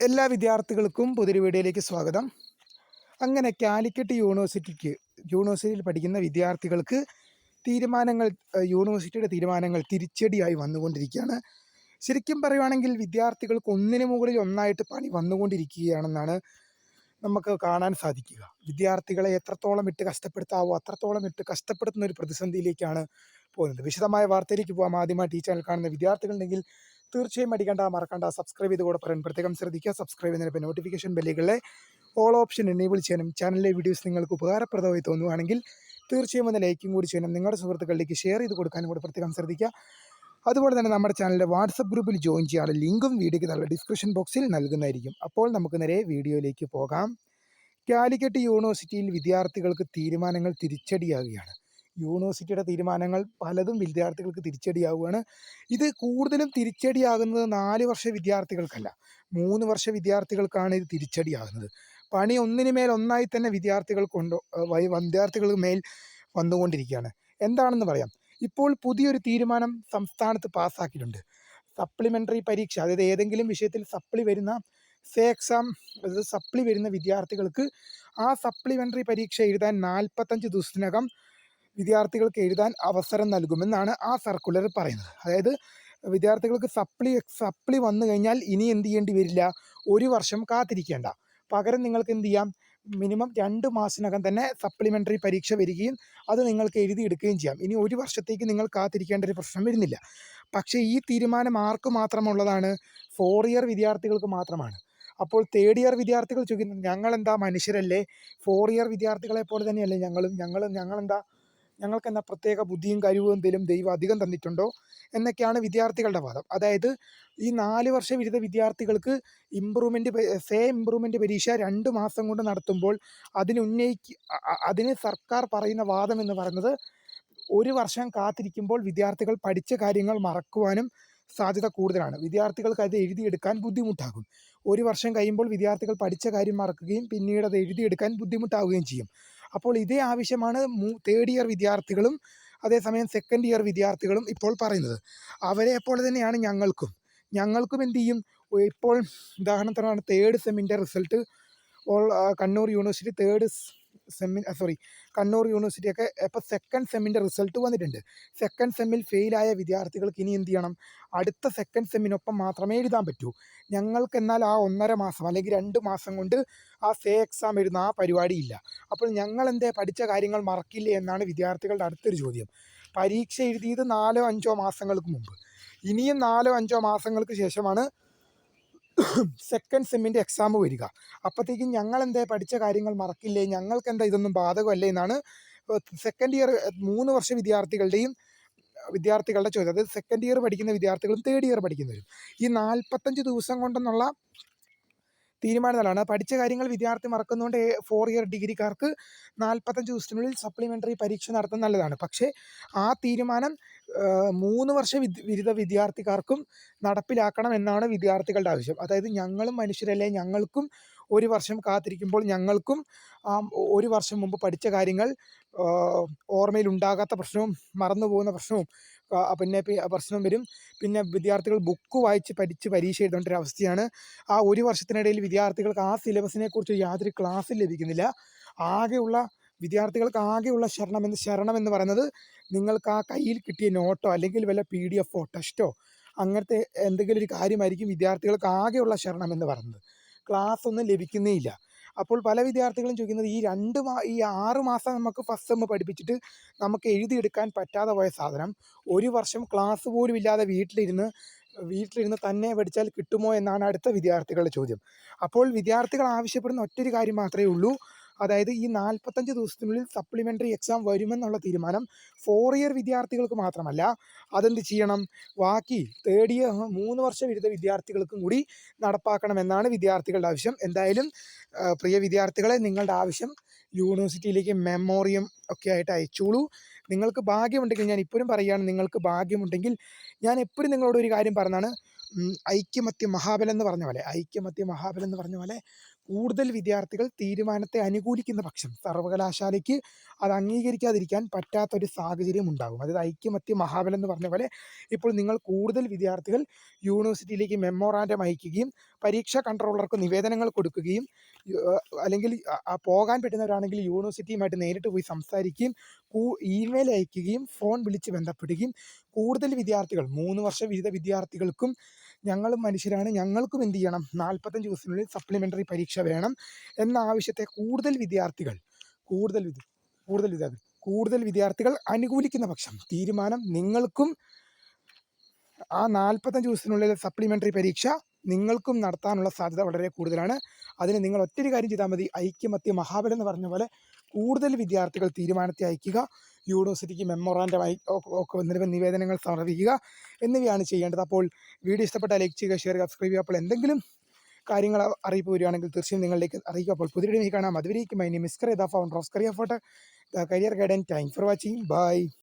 എല്ലാ വിദ്യാർത്ഥികൾക്കും പുതിയൊരു വീഡിയോയിലേക്ക് സ്വാഗതം. അങ്ങനെ കാലിക്കറ്റ് യൂണിവേഴ്സിറ്റിക്ക് യൂണിവേഴ്സിറ്റിയിൽ പഠിക്കുന്ന വിദ്യാർത്ഥികൾക്ക് തീരുമാനങ്ങൾ യൂണിവേഴ്സിറ്റിയുടെ തീരുമാനങ്ങൾ തിരിച്ചടിയായി വന്നുകൊണ്ടിരിക്കുകയാണ്. ശരിക്കും പറയുവാണെങ്കിൽ വിദ്യാർത്ഥികൾക്ക് ഒന്നിനു മുകളിൽ ഒന്നായിട്ട് പണി വന്നുകൊണ്ടിരിക്കുകയാണെന്നാണ് നമുക്ക് കാണാൻ സാധിക്കുക. വിദ്യാർത്ഥികളെ എത്രത്തോളം ഇട്ട് കഷ്ടപ്പെടുത്താവോ അത്രത്തോളം ഇട്ട് കഷ്ടപ്പെടുത്തുന്ന ഒരു പ്രതിസന്ധിയിലേക്കാണ് പോകുന്നത്. വിശദമായ വാർത്തയിലേക്ക് പോകാം ആദ്യമായി ഈ ചാനൽ കാണുന്ന വിദ്യാർത്ഥികളുണ്ടെങ്കിൽ തീർച്ചയായും അടിക്കണ്ട മറക്കണ്ട. സബ്സ്ക്രൈബ് ചെയ്ത് കൂടെ പറയാൻ പ്രത്യേകം ശ്രദ്ധിക്കുക. സബ്സ്ക്രൈബ് ചെയ്യുന്നതിന് നോട്ടിഫിക്കേഷൻ ബെല്ലുകളെ ഓൾ ഓപ്ഷൻ എനേബിൾ ചെയ്യാനും ചാനലിലെ വീഡിയോസ് നിങ്ങൾക്ക് ഉപകാരപ്രദമായി തോന്നുവാണെങ്കിൽ തീർച്ചയായും ഒന്ന് ലൈക്കും കൂടി ചെയ്യണം. നിങ്ങളുടെ സുഹൃത്തുക്കളിലേക്ക് ഷെയർ ചെയ്ത് കൊടുക്കാനും കൂടെ പ്രത്യേകം ശ്രദ്ധിക്കുക. അതുപോലെ തന്നെ നമ്മുടെ ചാനലിന്റെ വാട്സപ്പ് ഗ്രൂപ്പിൽ ജോയിൻ ചെയ്യാനുള്ള ലിങ്കും വീഡിയോയ്ക്ക് നല്ല ഡിസ്ക്രിപ്ഷൻ ബോക്സിൽ നൽകുന്നതായിരിക്കും. അപ്പോൾ നമുക്ക് നേരെ വീഡിയോയിലേക്ക് പോകാം. കാലിക്കറ്റ് യൂണിവേഴ്സിറ്റിയിൽ വിദ്യാർത്ഥികൾക്ക് തീരുമാനങ്ങൾ തിരിച്ചടിയാവുകയാണ് യൂണിവേഴ്സിറ്റിയുടെ തീരുമാനങ്ങൾ പലതും വിദ്യാർത്ഥികൾക്ക് തിരിച്ചടിയാവുകയാണ്. ഇത് കൂടുതലും തിരിച്ചടിയാകുന്നത് നാല് വർഷ വിദ്യാർത്ഥികൾക്കല്ല. മൂന്ന് വർഷ വിദ്യാർത്ഥികൾക്കാണ് ഇത് തിരിച്ചടിയാകുന്നത്. പണി ഒന്നിനു മേൽ ഒന്നായി തന്നെ വിദ്യാർത്ഥികൾ കൊണ്ട് വിദ്യാർത്ഥികൾ മേൽ വന്നുകൊണ്ടിരിക്കുകയാണ്. എന്താണെന്ന് പറയാം. ഇപ്പോൾ പുതിയൊരു തീരുമാനം സംസ്ഥാനത്ത് പാസ്സാക്കിയിട്ടുണ്ട്. സപ്ലിമെന്ററി പരീക്ഷ അതായത് ഏതെങ്കിലും വിഷയത്തിൽ സപ്ലി വരുന്ന സേ എക്സാം സപ്ലി വരുന്ന വിദ്യാർത്ഥികൾക്ക് ആ സപ്ലിമെന്ററി പരീക്ഷ എഴുതാൻ നാൽപ്പത്തഞ്ച് ദിവസത്തിനകം വിദ്യാർത്ഥികൾക്ക് എഴുതാൻ അവസരം നൽകുമെന്നാണ് ആ സർക്കുലർ പറയുന്നത്. അതായത് വിദ്യാർത്ഥികൾക്ക് സപ്ലി സപ്ലി വന്നു കഴിഞ്ഞാൽ ഇനി എന്ത് ചെയ്യേണ്ടി വരില്ല? ഒരു വർഷം കാത്തിരിക്കേണ്ട. പകരം നിങ്ങൾക്ക് എന്ത് ചെയ്യാം? മിനിമം രണ്ട് മാസത്തിനകം തന്നെ സപ്ലിമെന്ററി പരീക്ഷ വരികയും അത് നിങ്ങൾക്ക് എഴുതി എഴുതിയെടുക്കുകയും ചെയ്യാം. ഇനി ഒരു വർഷത്തേക്ക് നിങ്ങൾ കാത്തിരിക്കേണ്ട ഒരു പ്രശ്നം വരുന്നില്ല. പക്ഷേ ഈ തീരുമാനം ആർക്ക് മാത്രമുള്ളതാണ്? ഫോർ ഇയർ വിദ്യാർത്ഥികൾക്ക് മാത്രമാണ്. അപ്പോൾ തേർഡ് ഇയർ വിദ്യാർത്ഥികൾ ചോദിക്കുന്നത് ഞങ്ങളെന്താ മനുഷ്യരല്ലേ? ഫോർ ഇയർ വിദ്യാർത്ഥികളെ പോലെ തന്നെയല്ലേ ഞങ്ങളും? ഞങ്ങളും ഞങ്ങളെന്താ ഞങ്ങൾക്ക് എന്ന പ്രത്യേക ബുദ്ധിയും കഴിവും എന്തെങ്കിലും ദൈവം അധികം തന്നിട്ടുണ്ടോ? എന്നൊക്കെയാണ് വിദ്യാർത്ഥികളുടെ വാദം. അതായത് ഈ നാല് വർഷ ബിരുദ വിദ്യാർത്ഥികൾക്ക് ഇമ്പ്രൂവ്മെന്റ് സേ ഇമ്പ്രൂവ്മെന്റ് പരീക്ഷ രണ്ട് മാസം കൊണ്ട് നടത്തുമ്പോൾ അതിന് ഉന്നയിക്ക് അതിന് സർക്കാർ പറയുന്ന വാദം എന്ന് പറയുന്നത് ഒരു വർഷം കാത്തിരിക്കുമ്പോൾ വിദ്യാർത്ഥികൾ പഠിച്ച കാര്യങ്ങൾ മറക്കുവാനും സാധ്യത കൂടുതലാണ്. വിദ്യാർത്ഥികൾക്ക് അത് എഴുതിയെടുക്കാൻ ബുദ്ധിമുട്ടാകും. ഒരു വർഷം കഴിയുമ്പോൾ വിദ്യാർത്ഥികൾ പഠിച്ച കാര്യം മറക്കുകയും പിന്നീട് അത് എഴുതിയെടുക്കാൻ ബുദ്ധിമുട്ടാവുകയും ചെയ്യും. അപ്പോൾ ഇതേ ആവശ്യമാണ് തേർഡ് ഇയർ വിദ്യാർത്ഥികളും അതേസമയം സെക്കൻഡ് ഇയർ വിദ്യാർത്ഥികളും ഇപ്പോൾ പറയുന്നത്. അവരെ പോലെ തന്നെയാണ് ഞങ്ങൾക്കും. ഞങ്ങൾക്കും എന്ത് ചെയ്യും? ഇപ്പോൾ ഉദാഹരണത്തിനാണ് third സെമ്മിന്റെ result all Kannur university third സെമ്മി sorry Kannur യൂണിവേഴ്സിറ്റിയൊക്കെ ഇപ്പോൾ സെക്കൻഡ് സെമ്മിന്റെ റിസൾട്ട് വന്നിട്ടുണ്ട്. സെക്കൻഡ് സെമ്മിൽ ഫെയിലായ വിദ്യാർത്ഥികൾക്ക് ഇനി എന്ത് ചെയ്യണം? അടുത്ത സെക്കൻഡ് സെമ്മിനൊപ്പം മാത്രമേ എഴുതാൻ പറ്റൂ. ഞങ്ങൾക്ക് എന്നാൽ ആ ഒന്നര മാസം അല്ലെങ്കിൽ രണ്ട് മാസം കൊണ്ട് ആ സേ എക്സാം എഴുതുന്ന ആ പരിപാടിയില്ല അപ്പോൾ ഞങ്ങൾ എന്തേ പഠിച്ച കാര്യങ്ങൾ മറക്കില്ലേ എന്നാണ് വിദ്യാർത്ഥികളുടെ അടുത്തൊരു ചോദ്യം. പരീക്ഷ എഴുതിയത് നാലോ അഞ്ചോ മാസങ്ങൾക്ക് മുമ്പ്. ഇനിയും നാലോ അഞ്ചോ മാസങ്ങൾക്ക് ശേഷമാണ് സെക്കൻഡ് സെമ്മിന്റെ എക്സാം വരിക. അപ്പോഴത്തേക്കും ഞങ്ങൾ എന്തേ പഠിച്ച കാര്യങ്ങൾ മറക്കില്ലേ? ഞങ്ങൾക്ക് എന്താ ഇതൊന്നും ബാധകമല്ലേ എന്നാണ് സെക്കൻഡ് ഇയർ മൂന്ന് വർഷ വിദ്യാർത്ഥികളുടെയും വിദ്യാർത്ഥികളുടെ ചോദ്യം. അതായത് സെക്കൻഡ് ഇയർ പഠിക്കുന്ന വിദ്യാർത്ഥികളും തേർഡ് ഇയർ പഠിക്കുന്നവരും ഈ നാൽപ്പത്തഞ്ച് ദിവസം കൊണ്ടെന്നുള്ള തീരുമാനങ്ങളാണ് പഠിച്ച കാര്യങ്ങൾ വിദ്യാർത്ഥി മറക്കുന്നതുകൊണ്ട് ഫോർ ഇയർ ഡിഗ്രിക്കാർക്ക് നാൽപ്പത്തഞ്ച് ദിവസത്തിനുള്ളിൽ സപ്ലിമെന്ററി പരീക്ഷ നടത്തുന്നത് നല്ലതാണ്. പക്ഷേ ആ തീരുമാനം മൂന്ന് വർഷ ബിരുദ വിദ്യാർത്ഥിക്കാർക്കും നടപ്പിലാക്കണം എന്നാണ് വിദ്യാർത്ഥികളുടെ ആവശ്യം. അതായത് ഞങ്ങളും മനുഷ്യരല്ലേ ഞങ്ങൾക്കും ഒരു വർഷം കാത്തിരിക്കുമ്പോൾ ഞങ്ങൾക്കും ഒരു വർഷം മുമ്പ് പഠിച്ച കാര്യങ്ങൾ ഓർമ്മയിൽ ഉണ്ടാകാത്ത പ്രശ്നവും മറന്നു പോകുന്ന പ്രശ്നവും പിന്നെ പ്രശ്നം വരും. പിന്നെ വിദ്യാർത്ഥികൾ ബുക്ക് വായിച്ച് പഠിച്ച് പരീക്ഷ എഴുതേണ്ട ഒരു അവസ്ഥയാണ്. ആ ഒരു വർഷത്തിനിടയിൽ വിദ്യാർത്ഥികൾക്ക് ആ സിലബസിനെ കുറിച്ച് യാതൊരു ക്ലാസ്സും ലഭിക്കുന്നില്ല. ആകെയുള്ള വിദ്യാർത്ഥികൾക്ക് ആകെയുള്ള ശരണം എന്ന് ശരണം എന്ന് പറയുന്നത് നിങ്ങൾക്ക് ആ കയ്യിൽ കിട്ടിയ നോട്ടോ അല്ലെങ്കിൽ വല്ല പി ഡി എഫോ ടെസ്റ്റോ അങ്ങനത്തെ എന്തെങ്കിലും ഒരു കാര്യമായിരിക്കും വിദ്യാർത്ഥികൾക്ക് ആകെയുള്ള ശരണം എന്ന് പറയുന്നത്. ക്ലാസ് ഒന്നും ലഭിക്കുന്നേ ഇല്ല അപ്പോൾ പല വിദ്യാർത്ഥികളും ചോദിക്കുന്നത് ഈ രണ്ട് മാ ഈ ആറ് മാസം നമുക്ക് ഫസ്റ്റ് സെമ്മ് പഠിപ്പിച്ചിട്ട് നമുക്ക് എഴുതിയെടുക്കാൻ പറ്റാതെ പോയ സാധനം. ഒരു വർഷം ക്ലാസ് പോലും ഇല്ലാതെ വീട്ടിലിരുന്ന് വീട്ടിലിരുന്ന് തന്നെ പഠിച്ചാൽ കിട്ടുമോ എന്നാണ് അടുത്ത വിദ്യാർത്ഥികളുടെ ചോദ്യം. അപ്പോൾ വിദ്യാർത്ഥികൾ ആവശ്യപ്പെടുന്ന ഒറ്റൊരു കാര്യം മാത്രമേ ഉള്ളൂ. അതായത് ഈ നാൽപ്പത്തഞ്ച് ദിവസത്തിനുള്ളിൽ സപ്ലിമെന്ററി എക്സാം വരുമെന്നുള്ള തീരുമാനം ഫോർ ഇയർ വിദ്യാർത്ഥികൾക്ക് മാത്രമല്ല. അതെന്ത് ചെയ്യണം? ബാക്കി തേർഡ് ഇയർ മൂന്ന് വർഷ ബിരുദ വിദ്യാർത്ഥികൾക്കും കൂടി നടപ്പാക്കണമെന്നാണ് വിദ്യാർത്ഥികളുടെ ആവശ്യം. എന്തായാലും പ്രിയ വിദ്യാർത്ഥികളെ നിങ്ങളുടെ ആവശ്യം യൂണിവേഴ്സിറ്റിയിലേക്ക് മെമ്മോറിയം ഒക്കെ ആയിട്ട് അയച്ചോളൂ. നിങ്ങൾക്ക് ഭാഗ്യമുണ്ടെങ്കിൽ ഞാൻ ഇപ്പോഴും പറയുകയാണ് നിങ്ങൾക്ക് ഭാഗ്യമുണ്ടെങ്കിൽ ഞാൻ എപ്പോഴും നിങ്ങളോട് ഒരു കാര്യം പറഞ്ഞാണ് ഐക്യമത്യ മഹാബലം എന്ന് പറഞ്ഞ പോലെ ഐക്യമത്യ മഹാബലം എന്ന് പറഞ്ഞ പോലെ കൂടുതൽ വിദ്യാർത്ഥികൾ തീരുമാനത്തെ അനുകൂലിക്കുന്ന പക്ഷം സർവകലാശാലയ്ക്ക് അത് അംഗീകരിക്കാതിരിക്കാൻ പറ്റാത്തൊരു സാഹചര്യം ഉണ്ടാകും. അതായത് ഐക്യമത്യ മഹാബലം എന്ന് പറഞ്ഞ പോലെ ഇപ്പോൾ നിങ്ങൾ കൂടുതൽ വിദ്യാർത്ഥികൾ യൂണിവേഴ്സിറ്റിയിലേക്ക് മെമ്മോറാൻഡം അയക്കുകയും പരീക്ഷാ കൺട്രോളർക്ക് നിവേദനങ്ങൾ കൊടുക്കുകയും അല്ലെങ്കിൽ പോകാൻ പറ്റുന്നവരാണെങ്കിൽ യൂണിവേഴ്സിറ്റിയുമായിട്ട് നേരിട്ട് പോയി സംസാരിക്കുകയും ഇമെയിൽ അയക്കുകയും ഫോൺ വിളിച്ച് ബന്ധപ്പെടുകയും കൂടുതൽ വിദ്യാർത്ഥികൾ മൂന്ന് വർഷ വിവിധ വിദ്യാർത്ഥികൾക്കും ഞങ്ങളും മനുഷ്യരാണ്. ഞങ്ങൾക്കും എന്ത് ചെയ്യണം? നാൽപ്പത്തഞ്ച് ദിവസത്തിനുള്ളിൽ സപ്ലിമെന്ററി പരീക്ഷ വേണം എന്ന ആവശ്യത്തെ കൂടുതൽ വിദ്യാർത്ഥികൾ കൂടുതൽ കൂടുതൽ വിദ്യാർത്ഥികൾ കൂടുതൽ വിദ്യാർത്ഥികൾ അനുകൂലിക്കുന്ന പക്ഷം തീരുമാനം നിങ്ങൾക്കും ആ നാൽപ്പത്തഞ്ച് ദിവസത്തിനുള്ളിൽ സപ്ലിമെന്ററി പരീക്ഷ നിങ്ങൾക്കും നടത്താനുള്ള സാധ്യത വളരെ കൂടുതലാണ്. അതിന് നിങ്ങൾ ഒറ്റൊരു കാര്യം ചെയ്താൽ മതി. ഐക്യമത്യ മഹാബലം എന്ന് പറഞ്ഞ പോലെ കൂടുതൽ വിദ്യാർത്ഥികൾ തീരുമാനത്തെ അയക്കുക യൂണിവേഴ്സിറ്റിക്ക് മെമ്മോറാൻഡം ഒക്കെ നിലവിൽ നിവേദനങ്ങൾ സമർപ്പിക്കുക എന്നിവയാണ് ചെയ്യേണ്ടത്. അപ്പോൾ വീഡിയോ ഇഷ്ടപ്പെട്ട ലൈക്ക് ചെയ്യുക ഷെയർ സബ്സ്ക്രൈബ് ചെയ്യുക. അപ്പോൾ എന്തെങ്കിലും കാര്യങ്ങൾ അറിയിപ്പ് വരികയാണെങ്കിൽ തീർച്ചയായും നിങ്ങളിലേക്ക് അറിയിക്കുക. അപ്പോൾ പുതിയ കാണാം. അതുവരേക്കും my name Miskar the founder of career photo career guidance thank for watching bye